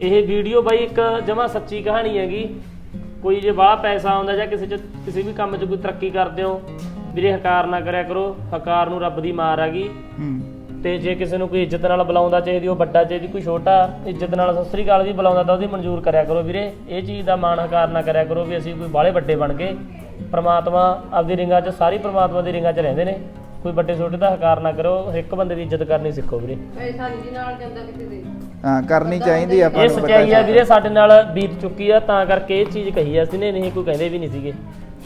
ਇਹ ਵੀਡੀਓ ਬਾਈ ਇੱਕ ਜਮਾ ਸੱਚੀ ਕਹਾਣੀ ਹੈਗੀ। ਕੋਈ ਜੇ ਬਾਹ ਪੈਸਾ ਆਉਂਦਾ ਜਾਂ ਕਿਸੇ ਚ ਕਿਸੇ ਵੀ ਕੰਮ 'ਚ ਕੋਈ ਤਰੱਕੀ ਕਰਦੇ ਹੋ ਵੀਰੇ ਹਕਾਰ ਨਾ ਕਰਿਆ ਕਰੋ ਹਕਾਰ ਨੂੰ ਰੱਬ ਦੀ ਮਾਰ ਹੈਗੀ। ਹੂੰ। ਤੇ ਜੇ ਕਿਸੇ ਨੂੰ ਕੋਈ ਇੱਜ਼ਤ ਨਾਲ ਬੁਲਾਉਂਦਾ ਚਾਹੀਦੀ ਉਹ ਵੱਡਾ ਚਾਹੀਦੀ ਕੋਈ ਛੋਟਾ ਇੱਜ਼ਤ ਨਾਲ ਸਤਿ ਸ੍ਰੀ ਅਕਾਲ ਵੀ ਬੁਲਾਉਂਦਾ ਤਾਂ ਉਹਦੀ ਮਨਜ਼ੂਰ ਕਰਿਆ ਕਰੋ ਵੀਰੇ। ਇਹ ਚੀਜ਼ ਦਾ ਮਾਣ ਹਕਾਰ ਨਾ ਕਰਿਆ ਕਰੋ ਵੀ ਅਸੀਂ ਕੋਈ ਬਾਹਲੇ ਵੱਡੇ ਬਣ ਗਏ ਪ੍ਰਮਾਤਮਾ ਆਪਦੀ ਰਿੰਗਾਂ 'ਚ ਸਾਰੀ ਪ੍ਰਮਾਤਮਾ ਦੀ ਰਿੰਗਾਂ 'ਚ ਰਹਿੰਦੇ ਨੇ। ਕੋਈ ਵੱਡੇ ਛੋਟੇ ਦਾ ਹਕਾਰ ਨਾ ਕਰੋ ਇੱਕ ਬੰਦੇ ਦੀ ਇੱਜ਼ਤ ਕਰਨੀ ਸਿੱਖੋ ਵੀਰੇ। ਪੈਸਾ ਨਹੀਂ ਨਾਲ ਜਾਂਦਾ ਕਿਸੇ ਦੇ ਹਾਂ ਕਰਨੀ ਚਾਹੀਦੀ ਆਪਾਂ ਇਹ ਨੂੰ ਸੱਚਾਈ ਆ ਵੀਰੇ ਸਾਡੇ ਨਾਲ ਬੀਤ ਚੁੱਕੀ ਆ ਤਾਂ ਕਰਕੇ ਇਹ ਚੀਜ਼ ਕਹੀ ਆ ਅਸੀਂ ਨੇ ਨਹੀਂ ਕੋਈ ਕਹਿੰਦੇ ਵੀ ਨਹੀਂ ਸੀਗੇ।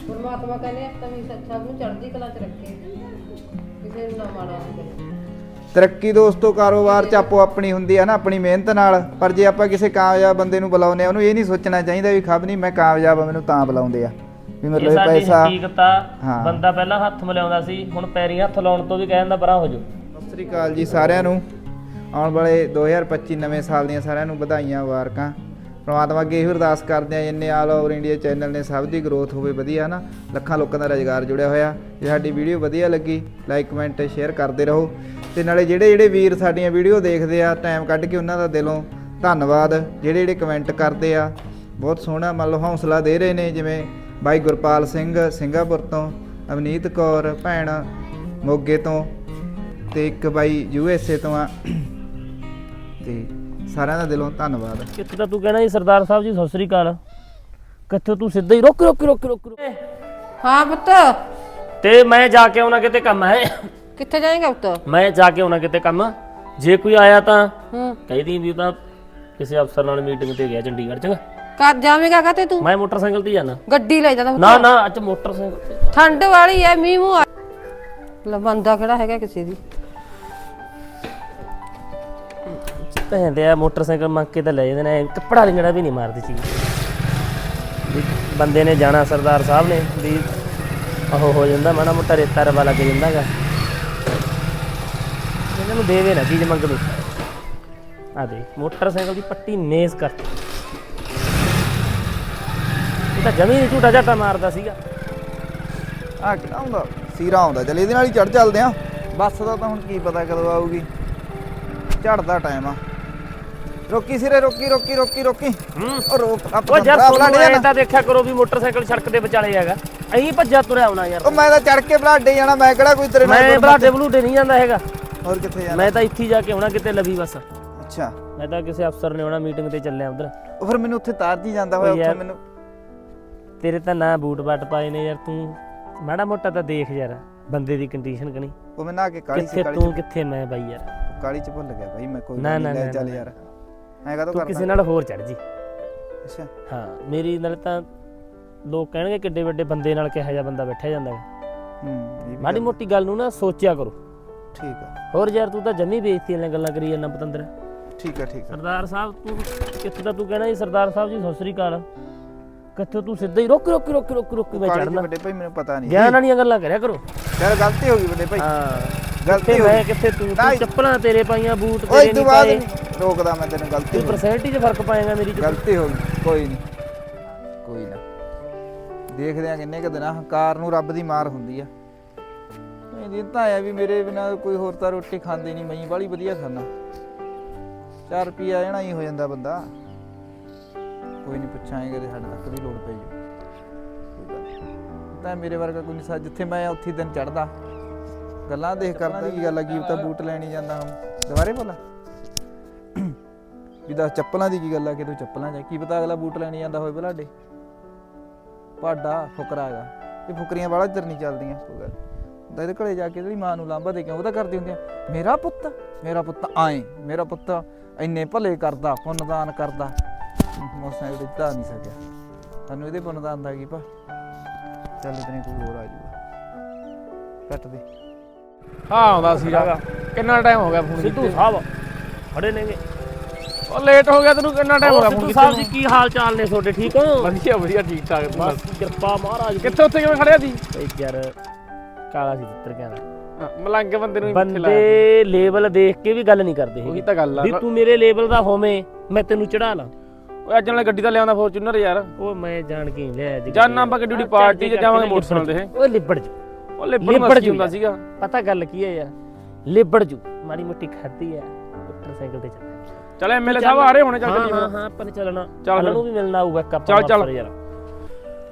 ਪਰਮਾਤਮਾ ਕਹਿੰਦੇ ਤਾਂ ਵੀ ਸਭ ਨੂੰ ਚੜ੍ਹਦੀ ਕਲਾ ਚ ਰੱਖੇ। ਕਿਸੇ ਨੂੰ ਨਾ ਮਾੜਾ ਨਾ ਕਰੇ। ਤਰੱਕੀ ਦੋਸਤੋ ਕਾਰੋਬਾਰ ਚ ਆਪੋ ਆਪਣੀ ਹੁੰਦੀ ਹੈ ਨਾ ਆਪਣੀ ਮਿਹਨਤ ਨਾਲ। ਪਰ ਜੇ ਆਪਾਂ ਕਿਸੇ ਕਾਮਯਾਬ ਬੰਦੇ ਨੂੰ ਬੁਲਾਉਂਦੇ ਆ ਉਹਨੂੰ ਇਹ ਨਹੀਂ ਸੋਚਣਾ ਚਾਹੀਦਾ ਵੀ ਖਬ ਨਹੀਂ ਮੈਂ ਕਾਮਯਾਬ ਆ ਮੈਨੂੰ ਤਾਂ ਬੁਲਾਉਂਦੇ ਆ। ਵੀ ਇਹ ਮਤਲਬ ਇਹ ਸਾਡੀ ਪੈਸਾ ਹਕੀਕਤ ਆ ਹਾਂ। ਬੰਦਾ ਪਹਿਲਾਂ ਹੱਥ ਮਿਲਾਉਂਦਾ ਸੀ ਹੁਣ ਪੈਰੀਂ ਹੱਥ ਲਾਉਣ ਤੋਂ ਵੀ ਕਹਿੰਦਾ ਪਰਾਂ ਹੋ ਜਾਓ ਸਤਿ ਸ੍ਰੀ ਅਕਾਲ ਜੀ ਸਾਰਿਆਂ ਨੂੰ। ਆਉਣ ਵਾਲੇ 2025 ਨਵੇਂ ਸਾਲ ਦੀਆਂ ਸਾਰਿਆਂ ਨੂੰ ਵਧਾਈਆਂ, ਮੁਬਾਰਕਾਂ। ਪ੍ਰਮਾਤਮਾ ਅੱਗੇ ਇਹੋ ਅਰਦਾਸ ਕਰਦੇ ਆ ਜਿੰਨੇ ਆਲ ਓਵਰ ਇੰਡੀਆ ਚੈਨਲ ਨੇ ਸਭ ਦੀ ਗਰੋਥ ਹੋਵੇ ਵਧੀਆ ਨਾ ਲੱਖਾਂ ਲੋਕਾਂ ਦਾ ਰੁਜ਼ਗਾਰ ਜੁੜਿਆ ਹੋਇਆ। ਜੇ ਸਾਡੀ ਵੀਡੀਓ ਵਧੀਆ ਲੱਗੀ ਲਾਈਕ ਕਮੈਂਟ ਸ਼ੇਅਰ ਕਰਦੇ ਰਹੋ। ਤੇ ਨਾਲੇ ਜਿਹੜੇ ਜਿਹੜੇ ਵੀਰ ਸਾਡੀਆਂ ਵੀਡੀਓ ਦੇਖਦੇ ਆ ਟਾਈਮ ਕੱਢ ਕੇ ਉਹਨਾਂ ਦਾ ਦਿਲੋਂ ਧੰਨਵਾਦ। ਜਿਹੜੇ ਜਿਹੜੇ ਕਮੈਂਟ ਕਰਦੇ ਆ, ਬਹੁਤ ਸੋਹਣਾ ਮੰਨ ਲਓ ਹੌਸਲਾ ਦੇ ਰਹੇ ਨੇ, ਜਿਵੇਂ ਬਾਈ ਗੁਰਪਾਲ ਸਿੰਘ, ਸਿੰਗਾਪੁਰ ਤੋਂ, ਅਵਨੀਤ ਕੌਰ, ਭੈਣ ਮੋਗੇ ਤੋਂ ਤੇ ਇੱਕ ਬਾਈ ਯੂ ਐਸ ਏ ਤੋਂ ਆ। ਤੇ ਸਾਰਿਆਂ ਦਾ ਦਿਲੋਂ ਧੰਨਵਾਦ। ਕਿੱਥੇ ਤਾਂ ਤੂੰ ਕਹਿਣਾ ਜੀ ਸਰਦਾਰ ਸਾਹਿਬ ਜੀ ਸਤਿ ਸ੍ਰੀ ਅਕਾਲ। ਕਿੱਥੇ ਤੂੰ ਸਿੱਧਾ ਹੀ ਰੁਕ ਰੁਕ ਰੁਕ ਰੁਕ ਰੁਕ। ਹਾਂ ਪੁੱਤ। ਤੇ ਮੈਂ ਜਾ ਕੇ ਆਉਣਾ ਕਿਤੇ ਕੰਮ ਹੈ? ਕਿੱਥੇ ਜਾਏਗਾ ਪੁੱਤ? ਮੈਂ ਜਾ ਕੇ ਆਉਣਾ ਕਿਤੇ ਕੰਮ। ਜੇ ਕੋਈ ਆਇਆ ਤਾਂ ਹੂੰ। ਕਹੀ ਵੀ ਤਾਂ ਕਿਸੇ ਅਫਸਰ ਨਾਲ ਮੀਟਿੰਗ ਤੇ ਗਿਆ ਚੰਡੀਗੜ੍ਹ ਚ। ਕਰ ਜਾਵੇਂਗਾ ਕਾਤੇ ਤੂੰ ਮੈਂ ਮੋਟਰਸਾਈਕਲ ਤੇ ਜਾਣਾ। ਗੱਡੀ ਲੈ ਜਾਂਦਾ ਨਾ ਨਾ ਅੱਜ ਮੋਟਰਸਾਈਕਲ ਤੇ। ਠੰਡ ਵਾਲੀ ਐ ਮੀਂਹ ਮੂੰਹ ਆ- ਲੈ ਬੰਦਾ ਕਿਹੜਾ ਹੈਗਾ ਕਿਸੇ ਦੀ? ਭੈਂਦੇ ਆ, ਮੋਟਰਸਾਈਕਲ ਮੰਗ ਕੇ ਤਾਂ ਲੈ ਜਾਂਦੇ ਨੇ ਕੱਪੜਾ ਲਿੰਗੜਾ ਵੀ ਨਹੀਂ ਮਾਰਦੀ ਸੀ ਵੀ ਬੰਦੇ ਨੇ ਜਾਣਾ ਸਰਦਾਰ ਸਾਹਿਬ ਨੇ, ਵੀ ਉਹ ਹੋ ਜਾਂਦਾ, ਮਾੜਾ ਮੋਟਾ ਰੇਤਾ ਰਵਾ ਲੱਗ ਜਾਂਦਾਗਾ। ਇਹਨਾਂ ਨੂੰ ਦੇ ਦੇ ਨਾ ਚੀਜ਼ ਮੰਗਦੇ ਆ ਦੇ ਮੋਟਰਸਾਈਕਲ ਦੀ ਪੱਟੀ ਨੇਸ ਕਰਤੀ ਇਹ ਤਾਂ ਜਮੀ ਝੂਟਾ ਝਾਟਾ ਮਾਰਦਾ ਸੀਗਾ। ਆ ਕਿਹੜਾ ਆਉਂਦਾ ਸੀਰਾ ਆਉਂਦਾ, ਚਲ ਇਹਦੇ ਨਾਲ ਹੀ ਚੜ ਚੱਲਦੇ ਆ ਬੱਸ ਦਾ ਤਾਂ ਹੁਣ ਕੀ ਪਤਾ ਕਦੋਂ ਆਊਗੀ। ਝੜਦਾ ਟਾਈਮ ਆ। ਰੋਕੀ ਸਿਰੇ ਰੋਕੀ ਰੋਕੀ ਰੋਕੀ ਰੋਕੀ। ਹੂੰ। ਉਹ ਰੋਕ ਉਹ ਆਪਾਂ ਯਾਰ ਭਰਾ ਤੁਹਾਨੂੰ ਬਲਾਡੇ ਐਂ ਜਾਣਾ। ਤਾਂ ਦੇਖਿਆ ਕਰੋ ਵੀ ਮੋਟਰਸਾਈਕਲ ਸੜਕ ਦੇ ਵਿਚਾਲੇ ਹੈਗਾ। ਐਂ ਭੱਜਾ ਤੁਰਿਆ ਆਉਣਾ ਯਾਰ। ਉਹ ਮੈਂ ਤਾਂ ਚੜ ਕੇ ਬਲਾਡੇ ਜਾਣਾ ਮੈਂ ਕਿਹੜਾ ਕੋਈ ਤੇਰੇ ਨਾਲ ਮੈਂ ਬਲਾਡੇ ਬਲੂਡੇ ਨਹੀਂ ਜਾਂਦਾ ਹੈਗਾ। ਹੋਰ ਕਿੱਥੇ ਜਾਣਾ? ਮੈਂ ਤਾਂ ਇੱਥੇ ਜਾ ਕੇ ਆਉਣਾ ਕਿਤੇ ਲਵੀ ਬਸ। ਅੱਛਾ। ਮੈਂ ਤਾਂ ਕਿਸੇ ਅਫਸਰ ਨੇ ਆਉਣਾ ਮੀਟਿੰਗ ਤੇ ਚੱਲਿਆ ਉਧਰ। ਉਹ ਫਿਰ ਮੈਨੂੰ ਉੱਥੇ ਤਾਰ ਜੀ ਜਾਂਦਾ ਹੋਇਆ ਉੱਥੇ ਮੈਨੂੰ ਤੇਰੇ ਤਾਂ ਨਾ ਬੂਟ ਬਾਟ ਪਾਏ ਨੇ ਯਾਰ ਤੂੰ। ਮਾੜਾ ਮੋਟਾ ਤਾਂ ਦੇਖ ਯਾਰ ਬੰਦੇ ਦੀ ਕੰਡੀਸ਼ਨ ਕਣੀ। ਉਹ ਮੈਂ ਨਾ ਕੇ ਕਾਲੀ ਸੀ ਕਾਲੀ ਤੂੰ ਕਿੱਥੇ ਮੈਂ ਬਾਈ ਯਾਰ। ਕਾਲੀ ਚ ਭੁੱਲ ਗਿਆ ਭਾਈ ਮੈਂ ਕੋਈ ਨਹੀਂ ਲੈ ਚੱਲ। ਯਾਰ। ਕਾਹਤੋਂ ਤੂੰ ਕਰਦਾ ਕਿਸੇ ਨਾਲ? ਹੋਰ ਚੜ ਜੀ। ਅੱਛਾ। ਹਾਂ ਮੇਰੀ ਨਾਲ ਤਾਂ ਲੋਕ ਕਹਿਣਗੇ ਕਿੱਡੇ ਵੱਡੇ ਬੰਦੇ ਨਾਲ ਕਿਹਾ ਜਾ ਬੰਦਾ ਬੈਠਿਆ ਜਾਂਦਾ ਹੈ। ਹੂੰ ਮਾੜੀ ਮੋਟੀ ਗੱਲ ਨੂੰ ਨਾ ਸੋਚਿਆ ਕਰੋ। ਠੀਕ ਆ। ਹੋਰ ਯਾਰ ਤੂੰ ਤਾਂ ਜੰਮੀ ਬੇਇੱਜ਼ਤੀ ਵਾਲੀਆਂ ਗੱਲਾਂ ਕਰੀ ਜਾਂਦਾ ਪਤੰਦਰ। ਠੀਕ ਆ ਠੀਕ ਆ। ਸਰਦਾਰ ਸਾਹਿਬ ਤੂੰ ਕਿੱਥੇ ਤਾਂ ਤੂੰ ਕਹਿਣਾ ਜੀ? ਸਰਦਾਰ ਸਾਹਿਬ ਜੀ ਸਤਿ ਸ੍ਰੀ ਅਕਾਲ। ਕਿੱਥੇ ਤੂੰ ਸਿੱਧਾ ਹੀ ਰੁਕ ਰੁਕ ਰੁਕ ਰੁਕ ਰੁਕ ਕਾਲੀ ਚ ਚੜਨਾ ਵੱਡੇ ਭਾਈ ਮੈਨੂੰ ਪਤਾ ਨਹੀਂ। ਗਿਆਨ ਵਾਲੀਆਂ ਗੱਲਾਂ ਕਰਿਆ ਕਰੋ। ਯਾਰ ਗਲਤੀ ਹੋ ਗਈ ਵੱਡੇ ਭਾਈ। ਹਾਂ। ਗਲਤੀ ਕਿੱਥੇ ਹੋ ਮੈਂ ਗਈ। ਕਿੱਥੇ ਤੂੰ? ਤੂੰ ਚੱਪਲਾਂ ਤੇਰੇ ਪਾਈਆਂ ਬੂਟ ਓਏ ਤੇਰੇ ਤੋਂ ਨਹੀਂ ਬਾਅਦ ਪਾਏ। ਰੋਕਦਾ ਮੈਂ ਤੈਨੂੰ ਗਲਤੀ ਤੂੰ ਹੋ ਗਈ। ਪਰਸੈਂਟੇਜ ਫ਼ਰਕ ਪਾਏਗਾ ਮੇਰੀ ਚ ਗਲਤੀ ਹੋ ਗਈ ਕੋਈ ਨਹੀਂ ਕੋਈ ਨਾ। ਦੇਖਦੇ ਆ ਕਿੰਨੇ ਕੁ ਦਿਨਾਂ ਹੰਕਾਰ ਨੂੰ ਰੱਬ ਦੀ ਮਾਰ ਹੁੰਦੀ ਆ। ਇਹ ਤਾਂ ਆਇਆ ਵੀ ਮੇਰੇ ਬਿਨਾ ਕੋਈ ਹੋਰ ਤਾਂ ਰੋਟੀ ਖਾਂਦੇ ਨਹੀਂ ਮੈਂ ਬਾਲੀ ਵਧੀਆ ਖਾਣਾ 4 ਰੁਪਿਆ ਜਾਣਾ ਹੀ ਹੋ ਜਾਂਦਾ ਬੰਦਾ। ਕੋਈ ਨਹੀਂ ਪੁੱਛਾਂਗੇ ਕਦੇ ਸਾਡੇ ਤੱਕ ਵੀ ਲੋੜ ਪਈ। ਤਾਂ ਮੇਰੇ ਵਰਗਾ ਕੋਈ ਨਹੀਂ ਸਾ ਜਿੱਥੇ ਮੈਂ ਉੱਥੇ ਹੀ ਦਿਨ ਚੜਦਾ ਗੱਲਾਂ ਦੇਖ ਕਰਦਾ ਕੀ ਗੱਲ ਆ ਕੀ ਤਾਂ ਬੂਟ ਲੈਣੀ ਜਾਂਦਾ ਹੁਣ। ਦੁਬਾਰੇ ਬੋਲਾ। ਵੀ ਦੱਸ ਚੱਪਲਾਂ ਦੀ ਕੀ ਗੱਲ ਆ? ਕਿ ਤੂੰ ਚੱਪਲਾਂ ਜਾ ਕੀ ਪਤਾ ਅਗਲਾ ਬੂਟ ਲੈਣੀ ਜਾਂਦਾ ਹੋਵੇ ਬਲਾਡੇ? ਪਾਡਾ ਫੁਕਰਾ ਹੈਗਾ। ਇਹ ਫੁਕਰੀਆਂ ਵਾਲਾ ਚਿਰ ਨਹੀਂ ਚੱਲਦੀਆਂ ਕੋਈ ਗੱਲ ਤਾਂ ਇਹਦੇ ਘਰੇ ਜਾ ਕੇ ਜਿਹੜੀ ਮਾਂ ਨੂੰ ਲਾਂਭਾ ਦੇ ਕੇ ਉਹਦਾ ਕਰਦੀ ਹੁੰਦੀਆਂ ਮੇਰਾ ਪੁੱਤ ਮੇਰਾ ਪੁੱਤ ਆਏ ਮੇਰਾ ਪੁੱਤ ਇੰਨੇ ਭਲੇ ਕਰਦਾ ਪੁੰਨਦਾਨ ਕਰਦਾ। ਮੋਸਾਂ ਦਿੱਤਾ ਨਹੀਂ ਸਕਿਆ। ਸਾਨੂੰ ਇਹਦੇ ਪੁੰਨਦਾਨ ਦਾ ਕੀ ਪਾ ਚੱਲ ਇਤਨੇ ਕੋਈ ਹੋਰ ਆ ਜਾਊਗਾ। ਕੱਟ ਦੇ। ਹਾਂ ਆਉਂਦਾ ਸੀਗਾ। ਕਿੰਨਾ ਟਾਈਮ ਹੋ ਗਿਆ ਫੋਨ ਸਿੱਧੂ ਸਾਹਿਬ ਖੜੇ ਨੇਗੇ। ਉਹ ਲੇਟ ਹੋ ਗਿਆ ਤੈਨੂੰ ਕਿੰਨਾ ਟਾਈਮ ਹੋ ਗਿਆ ਫੋਨ ਸਿੱਧੂ ਸਾਹਿਬ ਜੀ ਕੀ ਹਾਲ ਚਾਲ ਨੇ ਤੁਹਾਡੇ ਠੀਕ ਹੋ? ਵਧੀਆ ਵਧੀਆ ਠੀਕ ਠਾਕ ਤੂੰ ਬਸ ਦੱਸ। ਕਿਰਪਾ ਮਹਾਰਾਜ ਦੀ। ਕਿੱਥੇ ਉੱਥੇ ਕਿਵੇਂ ਖੜਿਆ ਸੀ ਬਈ ਯਾਰ ਕਾਲਾ ਸੀ ਚਿੱਤਰ ਕਹਿੰਦਾ। ਮਲੰਗ ਬੰਦੇ ਨੂੰ ਪਿੱਛੇ ਬੰਦੇ ਲੇਬਲ ਦੇਖ ਕੇ ਵੀ ਗੱਲ ਨਹੀਂ ਕਰਦੇ। ਉਹੀ ਹੈਗੇ। ਤਾਂ ਗੱਲ ਆ ਵੀ ਤੂੰ ਮੇਰੇ ਲੇਬਲ ਦਾ ਹੋਵੇਂ ਮੈਂ ਤੈਨੂੰ ਚੜਾ ਲਾਂ। ਓਏ ਅੱਜ ਨਾਲੇ ਗੱਡੀ ਤਾਂ ਲਿਆਉਂਦਾ ਫੋਰਚੂਨਰ ਯਾਰ। ਉਹ ਮੈਂ ਜਾਣ ਕੇ ਹੀ ਲਿਆ ਜੀ ਜਾਨਾ ਆਪਾਂ ਗੱਡੀ ਪਾਰਟੀ 'ਚ ਜਾਵਾਂਗੇ ਮੋਟਰਸਾਈਕਲ ਤੇ। ਉਹ ਲਿਬੜ ਜੂ। ਉਹ ਲਿਬੜ ਲਿਬੜ ਮਸਤੀ ਜੂ ਹੁੰਦਾ ਯਾਰ। ਸੀਗਾ। ਪਤਾ ਗੱਲ ਕੀ ਹੈ ਯਾਰ? ਲਿਬੜ ਜੂ। ਮਾੜੀ ਮੋਟੀ ਖਾਦੀ ਹੈ ਮੋਟਰਸਾਈਕਲ ਤੇ ਚੱਲ। ਚੱਲ ਐਮਐਲਏ ਸਾਹਿਬ ਆ ਰਹੇ ਹੋਣੇ ਚੱਲ ਹਾਂ ਹਾਂ ਹਾਂ ਆਪਾਂ ਨੇ ਚੱਲਣਾ। ਚੱਲ ਉਹਨਾਂ। ਨੂੰ ਵੀ ਮਿਲਣਾ ਆਊਗਾ ਇੱਕ ਆਪਾਂ ਚੱਲ, ਚੱਲ। ਮਾਸਟਰ ਯਾਰ।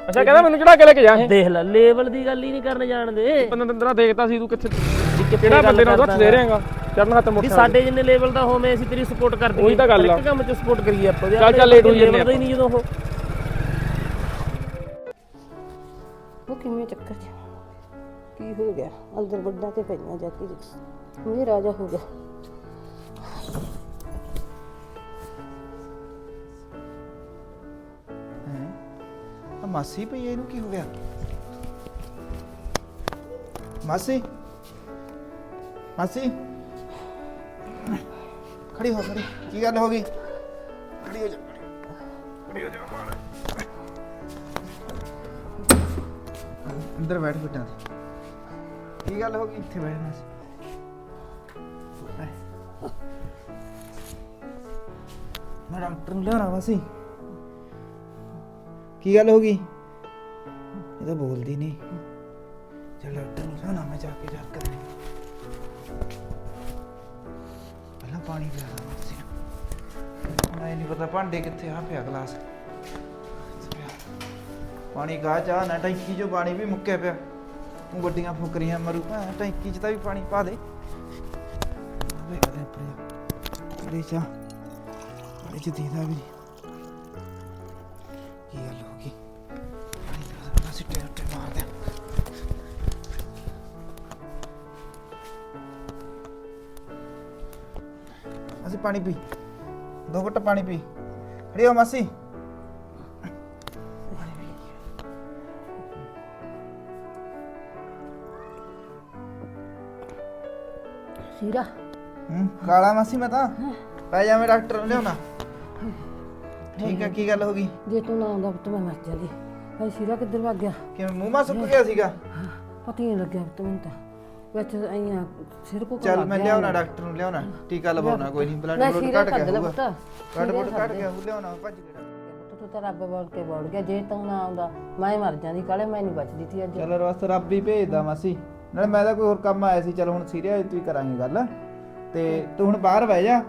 ਅੱਛਾ ਕਹਿੰਦਾ ਮੈਨੂੰ ਚੜਾ ਕੇ ਲੈ ਕੇ ਜਾ। ਇਹ ਦੇਖ ਲੈ ਲੇਵਲ ਦੀ ਗੱਲ ਹੀ ਨਹੀਂ ਕਰਨ ਜਾਣਦੇ। ਬੰਦਾ ਤੰਦਰਾ ਦੇਖਦਾ ਸੀ ਤੂੰ ਕਿੱਥੇ ਵੀ ਕਿੱਥੇ ਕਿਹੜਾ ਗੱਲ ਬੰਦੇ ਨਾਲ ਕਰਦਾ ਹੱਥ ਦੇ ਰਹੇਗਾ? ਚੜਨ ਹੱਥ ਵੀ ਮੁੱਠਾ ਸਾਡੇ ਜਿੰਨੇ ਲੈਵਲ ਦਾ ਹੋਵੇਂ ਅਸੀਂ ਤੇਰੀ ਸਪੋਰਟ ਕਰ ਦਈਏ ਉਹੀ ਤਾਂ ਗੱਲ ਆ। ਇੱਕ ਕੰਮ 'ਚ ਸਪੋਰਟ ਕਰੀਏ ਆਪਾਂ। ਚੱਲ, ਚੱਲ, late ਹੋਈ ਜਾਂਦੇ ਹੀ ਨਹੀਂ ਜਦੋਂ ਉਹ। ਉਹ ਕਿਵੇਂ ਚੱਕਰ ਚ? ਕੀ ਹੋ ਗਿਆ? ਅੰਦਰ ਵੱਡਾ ਤੇ ਪਈਆਂ ਜਾ ਕੇ ਇਹ ਰਾਜਾ ਹੋ ਗਿਆ। ਮਾਸੀ ਪਈ ਇਹਨੂੰ ਕੀ ਹੋ ਗਿਆ? ਮਾਸੀ? ਮਾਸੀ? ਖੜੀ ਹੋ, ਖੜੀ। ਕੀ ਗੱਲ ਹੋ ਗਈ? ਖੜੀ ਹੋ ਜਾ, ਖੜੀ ਹੋ। ਜਾ ਅੰਦਰ ਬੈਠ ਬਿਟਾ। ਕੀ ਗੱਲ ਹੋ ਗਈ? ਇੱਥੇ ਬੈਠ ਮਾਸੀ। ਮੈਂ ਡਾਕਟਰ ਨੂੰ ਲਿਆਉਣਾ, ਮਾਸੀ। ਕੀ ਗੱਲ ਹੋ ਗਈ? ਇਹ ਤਾਂ ਬੋਲਦੀ ਨਹੀਂ। ਚਲ ਡਾਕਟਰ ਨੂੰ ਲਿਆਉਣਾ ਮੈਂ ਜਾ ਕੇ ਜਾ ਕੇ ਪਹਿਲਾਂ ਪਾਣੀ ਪਿਆ ਦਾਂ ਮਾਸੀ ਹੁਣ ਇਹ ਨਹੀਂ ਪਤਾ ਭਾਂਡੇ ਕਿੱਥੇ ਆ ਪਿਆ ਗਲਾਸ। ਪਾਣੀ ਗਾ ਚਾਹ ਨਾ, ਟੈਂਕੀ 'ਚੋਂ ਪਾਣੀ ਵੀ ਮੁੱਕਿਆ ਪਿਆ। ਤੂੰ ਵੱਡੀਆਂ ਫੁਕਰੀਆਂ ਮਰੂ ਭੈਣ, ਟੈਂਕੀ 'ਚ ਤਾਂ ਵੀ ਪਾਣੀ ਪਾ ਦੇ। ਵੇ ਕਦੇ ਪਰ ਅਰੇ ਚਾ ਚ ਦੀਦਾ ਵੀ ਨਹੀਂ। ਪਾਣੀ ਪੀ। ਦੋ ਘੁੱਟ ਪਾਣੀ ਪੀ। ਖੜੀ ਹੋ ਮਾਸੀ। ਸੀਰਾ। ਹੂੰ ਕਾਲਾ ਮਾਸੀ ਮੈਂ ਤਾਂ। ਪੈ ਜਾ ਮੈਂ ਡਾਕਟਰ ਨੂੰ ਲਿਆਉਣਾ। ਠੀਕ ਹੈ ਕੀ ਗੱਲ ਹੋ ਗਈ? ਜੇ ਤੂੰ ਨਾ ਆਉਂਦਾ ਤਾਂ ਮੈਂ ਮਰ ਜਾਂਦੀ। ਭਾਈ ਸੀਰਾ ਕਿੱਧਰ ਭੱਗ ਗਿਆ? ਕਿਵੇਂ ਮੂੰਹ ਮਾ ਸੁੱਕ ਗਿਆ ਸੀਗਾ? ਪਤਾ ਹੀ ਨਹੀਂ ਲੱਗਿਆ ਪੁੱਤ ਮੈਨੂੰ ਤਾਂ। ਵਿੱਚ ਆਈਆਂ ਸਿਰ ਕੋ ਚੱਲ ਮੈਂ ਲਿਆਉਣਾ ਡਾਕਟਰ ਨੂੰ ਲਿਆਉਣਾ। ਟੀਕਾ ਲਵਾਉਣਾ ਕੋਈ ਨਹੀਂ ਬਲੱਡ ਬਲੱਡ ਕੱਟ ਗਿਆ ਹੋਊਗਾ। ਕੱਟ ਬੁੱਟ ਕੱਟ ਗਿਆ ਹੋਊ ਲਿਆਉਣਾ ਭੱਜ ਕੇ ਤੂੰ ਤਾਂ ਰੱਬ ਬੋਲ ਕੇ ਬੋਲ ਗਿਆ। ਜੇ ਤੂੰ ਨਾ ਆਉਂਦਾ ਮੈਂ ਮਰ ਜਾਂਦੀ ਕਾਲੇ ਮੈਂ ਨਹੀਂ ਬਚਦੀ ਸੀ ਅੱਜ? ਚਲ ਰਸਤ ਰੱਬ ਹੀ ਭੇਜਦਾ ਮਾਸੀ। ਨਾਲੇ ਮੈਂ ਤਾਂ ਕੋਈ ਹੋਰ ਕੰਮ ਆਇਆ ਸੀ ਚਲ ਹੁਣ ਸੀਰੀਅਸ ਤੂੰ ਹੀ ਕਰਾਂਗੇ ਗੱਲ। ਤੇ ਤੂੰ ਹੁਣ ਬਾਹਰ ਬਹਿ ਜਾ।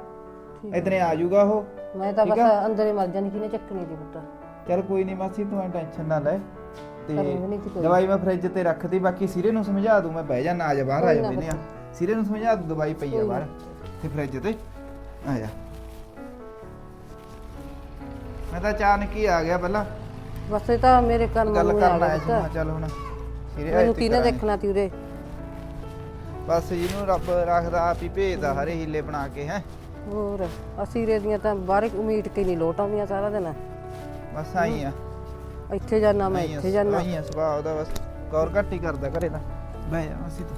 ਇਤਨੇ ਆ ਜਾਊਗਾ ਉਹ। ਮੈਂ ਤਾਂ ਬਸ? ਅੰਦਰ ਹੀ ਮਰ ਜਾਂਦੀ ਕਿਨੇ ਚੱਕਣੀ ਸੀ ਪੁੱਤ? ਚਲ ਕੋਈ ਨਹੀਂ ਮਾਸੀ ਤੂੰ ਟੈਨਸ਼ਨ ਨਾ ਲੈ। ਤੇ। ਦਵਾਈ ਮੈਂ ਫ੍ਰਿਜ ਤੇ ਰੱਖਦੀ ਬਾਕੀ ਸੀਰੇ ਨੂੰ ਸਮਝਾ ਦੂੰ ਮੈਂ ਬਹਿ ਜਾਣਾ ਆ ਜਾ ਬਾਹਰ ਆ ਜਾ ਬਈਨੇ ਆ। ਸੀਰੇ ਨੂੰ ਸਮਝਾ ਦੂੰ ਦਵਾਈ ਪਈ ਆ ਬਾਹਰ। ਤੇ ਫ੍ਰਿਜ ਤੇ ਆ ਜਾ। ਮੈਂ ਤਾਂ ਅਚਾਨਕ ਹੀ ਆ ਗਿਆ ਪਹਿਲਾਂ। ਬਸ ਇਹ ਤਾਂ ਮੇਰੇ ਕਰਮ ਗੱਲ ਨੂੰ ਆ ਕਰਨ ਗਿਆ ਆਇਆ ਸੀ ਮੈਂ ਚੱਲ ਹੁਣ ਸੀਰੇ ਮੈਨੂੰ ਕਿਹਨੇ ਦੇਖਣਾ ਤੀ ਉਰੇ? ਬਸ ਜਿਹਨੂੰ ਰੱਬ ਰੱਖਦਾ ਆਪ ਹੀ ਭੇਜਦਾ ਹਰੇ ਹੀਲੇ ਬਣਾ ਕੇ ਹੈ। ਹੋਰ ਅਸੀਂ ਰੇ ਦੀਆਂ ਤਾਂ ਬਾਹਰ ਉਮੀਦ ਕੇ ਨਹੀਂ ਲੋਟ ਆਉਂਦੀਆਂ ਸਾਰਾ ਦਿਨ। ਬਸ ਆਈ ਆ। ਇੱਥੇ ਜਾਣਾ ਮੈਂ ਆ, ਇੱਥੇ ਜਾਣਾ ਆਈ ਆ ਸੁਭਾਅ ਉਹਦਾ ਬਸ। ਗੌਰ ਘੱਟ ਹੀ ਕਰਦਾ ਘਰੇ ਤਾਂ। ਬਹਿ ਜਾ ਅਸੀਂ ਤੂੰ।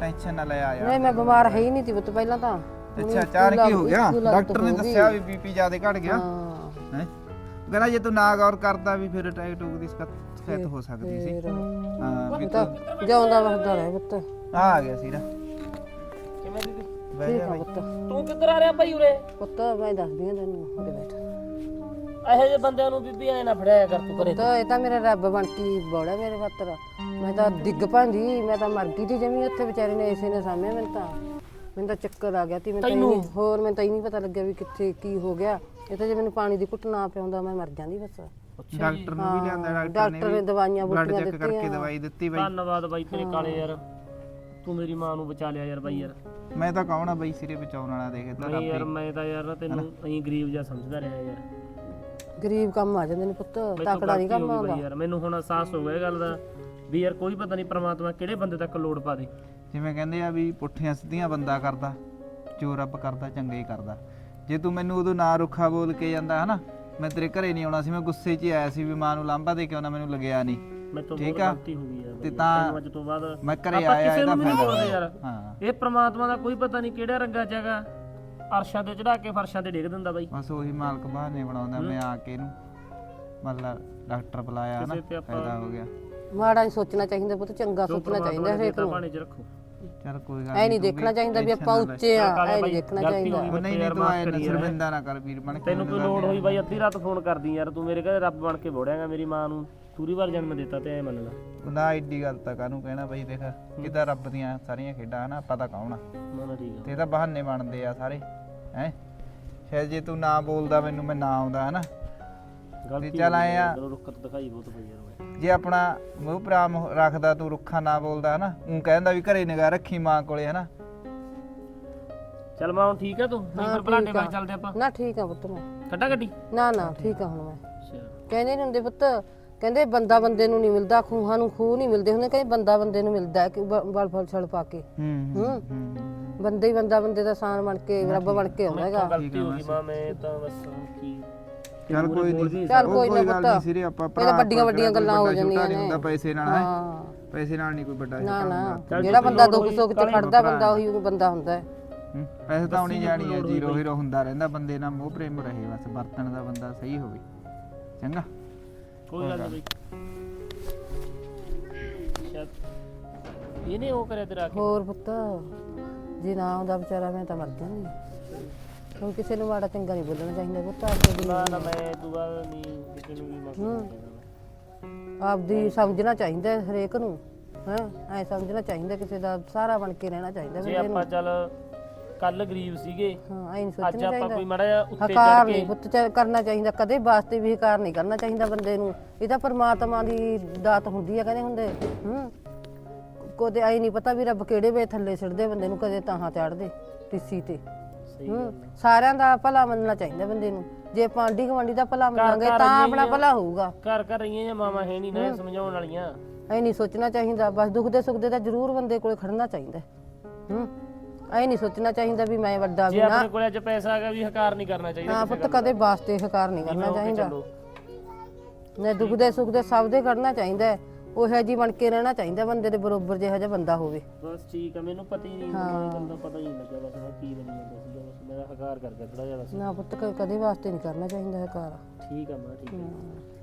ਟੈਨਸ਼ਨ ਨਾ ਲੈ ਆ ਯਾਰ। ਨਹੀਂ ਮੈਂ ਬਿਮਾਰ ਹੈ ਹੀ ਨਹੀਂ ਤੀ ਪੁੱਤ ਪਹਿਲਾਂ ਤਾਂ। ਅੱਛਾ ਅਚਾਨਕ ਹੀ ਹੋ ਗਿਆ? ਡਾਕਟਰ ਨੇ ਦੱਸਿਆ ਵੀ ਬੀਪੀ ਜ਼ਿਆਦਾ ਘਟ ਗਿਆ। ਹਾਂ। ਕਹਿੰਦਾ ਜੇ ਤੂੰ ਨਾ ਗੌਰ ਕਰਦਾ ਵੀ ਫਿਰ ਅਟੈਕ ਟੂਕ ਦੀ ਸਕਤ ਸ਼ਿਕਾਇਤ ਹੋ ਸਕਦੀ ਸੀ। ਹਾਂ ਵੀ ਤਾਂ ਜਿਉਂਦਾ ਵਸਦਾ ਰਹੇ ਪੁੱਤ। ਆ ਆ ਗਿਆ ਸੀ ਨਾ ਕਿਵੇਂ ਦੀਦੀ? ਬਹਿ ਜਾ ਆ ਤੂੰ ਕਿੱਧਰ ਆ ਰਿਹਾ ਭਾਈ ਉਰੇ? ਪੁੱਤ ਮੈਂ ਦੱਸਦੀ ਹਾਂ ਤੈਨੂੰ ਉਰੇ ਬੈਠ। ਇਹੋ ਜਿਹੇ ਬੰਦਿਆਂ ਨੂੰ ਬੀਬੀ ਐ ਨਾ ਫੜਿਆ ਕਰ ਤੂੰ ਘਰੇ। ਤਾਂ ਇਹ ਤਾਂ ਮੇਰਾ ਰੱਬ ਬਣਤੀ ਬੋੜਾ ਮੇਰੇ ਪੱਤਰ। ਮੈਂ ਤਾਂ ਡਿੱਗ ਭਾਂਦੀ ਮੈਂ ਤਾਂ ਮਰ ਗਈ ਤੀ ਜਮੀ ਉੱਥੇ ਵਿਚਾਰੇ ਨੇ ਇਸੇ ਨੇ ਸਾਹਮਣੇ ਮੈਨੂੰ ਤਾਂ। ਮੈਨੂੰ ਤਾਂ ਚੱਕਰ ਆ ਗਿਆ ਤੀ ਮੈਨੂੰ ਤਾਂ ਨਹੀਂ ਹੋਰ ਮੈਨੂੰ ਤਾਂ ਹੀ ਨਹੀਂ ਪਤਾ ਲੱਗਿਆ ਵੀ ਕਿੱਥੇ ਕੀ ਹੋ ਗਿਆ। ਇਹ ਤਾਂ ਜੇ ਮੈਨੂੰ ਪਾਣੀ ਦੀ ਘੁੱਟ ਨਾ ਪਿਆਉਂਦਾ ਮੈਂ ਮਰ ਜਾਂਦੀ ਬਸ। ਡਾਕਟਰ ਨੂੰ ਵੀ ਲਿਆਂਦਾ ਡਾਕਟਰ ਡਾਕਟਰ ਨੇ ਦਵਾਈਆਂ ਬਲੱਡ ਬੁੱਟੀਆਂ ਚੈੱਕ ਕਰਕੇ ਦਿੱਤੀਆਂ। ਦਵਾਈ ਦਿੱਤੀ ਬਾਈ। ਧੰਨਵਾਦ ਬਾਈ ਤੇਰੇ ਕਾਲੇ ਯਾਰ। ਤੂੰ ਮੇਰੀ ਮਾਂ ਨੂੰ ਬਚਾ ਲਿਆ ਯਾਰ ਬਾਈ ਯਾਰ। ਮੈਂ ਤਾਂ ਕਹਣਾ ਬਾਈ ਸਿਰੇ ਬਚਾਉਣ ਵਾਲਾ ਦੇਖ ਤਾਂ ਨਹੀਂ ਯਾਰ ਮੈਂ ਤਾਂ ਯਾਰ ਤੈਨੂੰ ਅਹੀਂ ਗਰੀਬ ਜਿਹਾ ਸਮਝਦਾ ਰਿਹਾ ਯਾਰ। ਗਰੀਬ ਕੰਮ ਆ ਜਾਂਦੇ ਨੇ ਪੁੱਤ ਤਕੜਾ ਨਹੀਂ ਕੰਮ ਆਉਂਦਾ ਯਾਰ ਮੈਨੂੰ ਹੁਣ ਅਹਿਸਾਸ ਹੋ ਗਿਆ ਇਹ ਗੱਲ ਦਾ ਵੀ ਯਾਰ ਕੋਈ ਪਤਾ ਨਹੀਂ ਪ੍ਰਮਾਤਮਾ ਕਿਹੜੇ ਬੰਦੇ ਤੱਕ ਲੋੜ ਪਾ ਦੇ ਜਿਵੇਂ ਕਹਿੰਦੇ ਆ ਵੀ ਪੁੱਠੀਆਂ ਸਿੱਧੀਆਂ ਬੰਦਾ ਕਰਦਾ ਜੋ ਰੱਬ ਕਰਦਾ ਚੰਗਾ ਹੀ ਕਰਦਾ ਜੇ ਤੂੰ ਮੈਨੂੰ ਉਦੋਂ ਨਾ ਰੁੱਖਾ ਬੋਲ ਕੇ ਜਾਂਦਾ ਹਨਾ ਮੈਂ ਤੇਰੇ ਘਰੇ ਨਹੀਂ ਆਉਣਾ ਸੀ ਮੈਂ ਗੁੱਸੇ 'ਚ ਹੀ ਆਇਆ ਸੀ ਵੀ ਮਾਂ ਨੂੰ ਲਾਂਭਾ ਦੇ ਕੇ ਆਉਣਾ ਮੈਨੂੰ ਲੱਗਿਆ ਨਹੀਂ ਤੋਂ ਠੀਕ ਆ। ਗਲਤੀ ਹੋ ਗਈ ਯਾਰ ਤੇ। ਤਾਂ ਤੈਨੂੰ ਅੱਜ ਤੋਂ ਬਾਅਦ ਮੈਂ ਘਰੇ ਆਪਾਂ ਆਇਆ ਕਿਸੇ ਇਹਦਾ ਨੂੰ ਵੀ ਨਹੀਂ ਫਾਇਦਾ ਬੋਲਦੇ ਯਾਰ। ਹਾਂ ਇਹ ਪ੍ਰਮਾਤਮਾ ਦਾ ਕੋਈ ਪਤਾ ਨਹੀਂ ਕਿਹੜਾ ਰੰਗਾ ਜਗਾ ਅਰਸ਼ਾਂ ਤੇ ਚੜਾ ਕੇ ਫਰਸ਼ਾਂ ਤੇ ਡਿੱਗ ਦਿੰਦਾ ਬਾਈ। ਬਸ ਉਹੀ ਮਾਲਕ ਬਹਾਨੇ ਬਣਾਉਂਦਾ ਮੈਂ ਆ ਕੇ ਇਹਨੂੰ। ਮਤਲਬ ਡਾਕਟਰ ਬੁਲਾਇਆ ਨਾ ਕਿਸੇ ਤੇ ਆਪਾਂ- ਫਾਇਦਾ ਹੋ ਗਿਆ। ਮਾੜਾ ਨਹੀਂ ਸੋਚਣਾ ਚਾਹੀਦਾ ਪੁੱਤ ਚੰਗਾ ਸੋਚਣਾ ਚਾਹੀਦਾ ਹਰੇਕ ਤਾਂ ਨੂੰ। ਬਾਣੇ 'ਚ ਰੱਖੋ। ਚਲ ਕੋਈ ਗੱਲ ਐ ਨਹੀਂ ਦੇਖਣਾ ਚਾਹੀਦਾ ਵੀ ਆਪਾਂ ਉੱਚੇ ਆ ਐ ਨਹੀਂ ਦੇਖਣਾ ਚਾਹੀਦਾ। ਉਹ ਨਹੀਂ ਨਹੀਂ ਤੂੰ ਆਏ ਨਾ ਸ਼ਰਮਿੰਦਾ ਨਾ ਕਰ ਵੀਰ ਬਣ ਕੇ ਤੈਨੂੰ ਕੋਈ ਲੋੜ ਹੋਈ ਬਾਈ ਅੱਧੀ ਰਾਤ ਫੋਨ ਕਰਦੀ ਯਾਰ ਤੂੰ ਮੇਰੇ ਘਰੇ ਰੱਬ ਬਣ ਕੇ ਬੋੜਿਆਗਾ ਮੇਰੀ ਮਾਂ ਨੂੰ। ਪੂਰੀ ਵਾਰ ਜਨਮ ਦਿੱਤਾ ਤੇ ਐ ਮੰਨ ਲਾ ਉਹਦਾ ਐਡੀ ਗੱਲ ਤਾਂ ਕਾਹਨੂੰ ਕਹਿਣਾ ਬਈ ਦੇਖ ਕਿਦਾਂ ਰੱਬ ਦੀਆਂ ਸਾਰੀਆਂ ਖੇਡਾਂ ਹਨਾ ਪਤਾ ਕੌਣ ਆ? ਨਾ ਨਾ ਠੀਕ ਤੇ ਇਹ ਤਾਂ ਬਹਾਨੇ ਬਣਦੇ ਆ ਸਾਰੇ ਹੈ? ਸ਼ਾਇਦ ਜੇ ਤੂੰ ਨਾ ਬੋਲਦਾ ਮੈਨੂੰ ਮੈਂ ਨਾ ਆਉਂਦਾ ਹਨਾ? ਗਲਤੀ ਚੱਲ ਆਏ ਆ। ਚਲੋ ਰੁੱਖਤ ਦਿਖਾਈ ਬਹੁਤ ਪਈ ਯਾਰ ਮੈਂ। ਜੇ ਆਪਣਾ ਮੂੰਹ ਪ੍ਰਾਮ ਰੱਖਦਾ ਤੂੰ ਰੁੱਖਾ ਨਾ ਬੋਲਦਾ ਹਨਾ? ਉਹ ਕਹਿੰਦਾ ਵੀ ਘਰੇ ਨਿਗਾਹ ਰੱਖੀ ਮਾਂ ਕੋਲੇ ਹਨਾ? ਚੱਲ ਮੈਂ ਹੁਣ ਠੀਕ ਆ ਤੂੰ? ਨਹੀਂ ਫਿਰ ਭਲਾਡੇ ਬਾਗ ਚੱਲਦੇ ਆਪਾਂ। ਨਾ ਠੀਕ ਆ ਪੁੱਤ ਮੈਂ। ਕੱਢਾ ਗੱਡੀ? ਨਾ ਨਾ ਠੀਕ ਆ ਹੁਣ ਮੈਂ। ਅੱਛਾ। ਕਹਿੰਦੇ ਨੀ ਹੁੰਦੇ ਪੁੱਤ ਕਹਿੰਦੇ ਬੰਦਾ ਬੰਦੇ ਨੂੰ ਨਹੀਂ ਮਿਲਦਾ ਖੂਹਾਂ ਨੂੰ ਖੂਹ ਨਹੀਂ ਮਿਲਦੇ ਹੁੰਦੇ ਕਹਿੰਦੇ ਬੰਦਾ ਬੰਦੇ ਨੂੰ ਮਿਲਦਾ ਹੈ ਕਿ ਬਲ ਫਲ ਛੜ ਪਾ ਕੇ। ਹੂੰ ਹੂੰ ਬੰਦਾ ਹੀ ਬੰਦਾ ਬੰਦੇ ਦਾ ਸਾਨ ਬਣ ਕੇ ਰੱਬ ਬਣ ਕੇ ਆਉਂਦਾ ਹੈਗਾ। ਗਲਤੀ ਹੋ ਗਈ ਮਾਂ ਮੈਂ ਤਾਂ ਬਸ ਕੀ ਚੱਲ ਕੋਈ ਨਹੀਂ। ਚੱਲ ਕੋਈ ਨਾ ਪੁੱਤ। ਸਿਰੇ ਆਪਾਂ ਤਾਂ ਵੱਡੀਆਂ ਵੱਡੀਆਂ ਗੱਲਾਂ ਹੋ ਜਾਂਦੀਆਂ ਨੇ ਹੁੰਦਾ ਪੈਸੇ ਨਾਲ ਹੈ? ਪੈਸੇ ਨਾਲ ਨਹੀਂ ਕੋਈ ਵੱਡਾ ਨਾ ਨਾ। ਜਿਹੜਾ ਬੰਦਾ ਦੁੱਖ ਸੁੱਖ ਚ ਖੜਦਾ ਬੰਦਾ ਉਹੀ ਬੰਦਾ ਹੁੰਦਾ ਹੈ। ਹੂੰ, ਪੈਸੇ ਤਾਂ ਆਉਣੀ ਜਾਣੀ ਹੈ ਜੀਰੋ ਹੀਰੋ ਹੁੰਦਾ ਰਹਿੰਦਾ ਬੰਦੇ ਨਾਲ ਮੋਹ ਪ੍ਰੇਮ ਰਹੇ ਬਸ ਵਰਤਣ ਦਾ ਬੰਦਾ ਸਹੀ ਹੋਵੇ। ਚੰਗਾ। ਕੋਈ ਗੱਲ ਨਹੀਂ ਸ਼ਾਇਦ ਇਹਨੇ ਉਹ ਕਰਿਆ ਤੇਰਾ ਕੇ ਹੋਰ ਪੁੱਤ ਜੇ ਨਾ ਆਉਂਦਾ ਵਿਚਾਰਾ ਮੈਂ ਤਾਂ ਮਰ ਜਾਂਦੀ ਹੁਣ ਕਿਸੇ ਨੂੰ ਮਾੜਾ ਚੰਗਾ ਨਹੀਂ ਬੋਲਣਾ ਚਾਹੀਦਾ ਪੁੱਤ ਆਪਦੇ ਦਿਲ ਨਾ ਨਾ ਮੈਂ ਬਾਅਦ ਨਹੀਂ ਕਿਸੇ ਨੂੰ ਵੀ ਮਾਫੀ ਆਪਦੀ ਸਮਝਣਾ ਚਾਹੀਦਾ ਹੈ ਹਰੇਕ ਨੂੰ ਹੈ? ਐ ਸਮਝਣਾ ਚਾਹੀਦਾ ਕਿਸੇ ਦਾ ਸਾਰਾ ਬਣ ਕੇ ਰਹਿਣਾ ਚਾਹੀਦਾ ਜੇ ਬੰਦੇ ਨੂੰ। ਆਪਾਂ ਚੱਲ ਕੱਲ ਗਰੀਬ ਸੀਗੇ। ਹਾਂ ਐ ਨਹੀਂ ਅੱਜ ਸੋਚਣਾ ਆਪਾਂ ਚਾਹੀਦਾ। ਕੋਈ ਮਾੜਾ ਜਿਹਾ ਉੱਤੇ ਹਕਾਰ ਚੜ ਨਹੀਂ ਕੇ ਪੁੱਤ ਚ- ਕਰਨਾ ਚਾਹੀਦਾ। ਕਦੇ ਵਾਸਤੇ ਵੀ ਹਕਾਰ ਨਹੀਂ ਕਰਨਾ ਚਾਹੀਦਾ ਬੰਦੇ ਨੂੰ। ਇਹ ਤਾਂ ਪਰਮਾਤਮਾ ਦੀ ਦਾਤ ਹੁੰਦੀ ਹੈ ਕਹਿੰਦੇ ਹੁੰਦੇ। ਹੂੰ। ਕੋਦੇ ਆਈ ਨਹੀਂ ਪਤਾ ਵੀ ਰੱਬ ਕਿਹੜੇ ਵੇ ਥੱਲੇ ਸਿੱਟਦੇ ਬੰਦੇ ਨੂੰ ਕਦੇ ਤਾਹਾਂ ਚੜਦੇ ਟਿੱਸੀ ਤੇ। ਸਹੀ ਹੂੰ। ਸਾਰਿਆਂ ਦਾ ਭਲਾ ਮੰਨਣਾ ਚਾਹੀਦਾ ਬੰਦੇ ਨੂੰ। ਜੇ ਪਾਂਡੀ ਗਵਾਂਡੀ ਦਾ ਭਲਾ ਮੰਨਾਂਗੇ ਤਾਂ ਆਪਣਾ ਭਲਾ ਹੋਊਗਾ। ਘਰ ਘਰ ਰਹੀਆਂ ਜਾਂ ਮਾਮਾ ਹੈ ਨਹੀਂ ਨਾ ਸਮਝਾਉਣ ਵਾਲੀਆਂ। ਐ ਨਹੀਂ ਸੋਚਣਾ ਚਾਹੀਦਾ। ਬਸ ਦੁੱਖ ਦੇ ਸੁੱਖ ਦੇ ਤਾਂ ਜ਼ਰੂਰ ਬੰਦੇ ਕੋਲੇ ਖੜਨਾ ਚਾਹੀਦਾ। ਹੂੰ। ਐ ਨਹੀਂ ਸੋਚਣਾ ਚਾਹੀਦਾ ਵੀ ਮੈਂ ਵੱਡਾ ਵੀ ਜੇ ਨਾ ਆਪਣੇ ਕੋਲ ਅੱਜ ਪੈਸਾ ਆ ਗਿਆ ਵੀ ਹਕਾਰ ਨਹੀਂ ਕਰਨਾ ਚਾਹੀਦਾ ਹਾਂ ਪੁੱਤ ਕਦੇ ਵਾਸਤੇ ਹਕਾਰ ਨਹੀਂ ਕਰਨਾ ਹੋ ਕੇ ਚਾਹੀਦਾ। ਚੱਲੋ। ਨੇ ਦੁੱਖ ਦੇ ਸੁੱਖ ਦੇ ਸਭ ਦੇ ਖੜਨਾ ਚਾਹੀਦਾ ਹੈ। ਉਹ ਹੈ ਜੀ ਬਣ ਕੇ ਰਹਿਣਾ ਚਾਹੀਦਾ ਬੰਦੇ ਦੇ ਬਰੋਬਰ ਜਿਹਾ ਜਿਹਾ ਬੰਦਾ ਹੋਵੇ। ਬਸ ਠੀਕ ਆ ਮੈਨੂੰ ਪਤਾ ਹੀ ਨਹੀਂ ਮੈਨੂੰ ਇਹ ਗੱਲ ਦਾ ਪਤਾ ਹੀ ਨਹੀਂ ਲੱਗਾ ਬਸ ਮੈਂ ਕੀ ਬਣੀ ਜਾਂਦਾ ਸੀਗਾ ਬਸ ਮੇਰਾ ਹਕਾਰ ਕਰ ਗਿਆ ਥੋੜਾ ਜਿਹਾ ਬਸ। ਨਾ ਪੁੱਤ ਕ- ਕਦੇ ਵਾਸਤੇ ਨਹੀਂ ਕਰਨਾ ਚਾਹੀਦਾ ਹਕਾਰ। ਠੀਕ ਆ ਮਾਂ ਠੀਕ ਆ।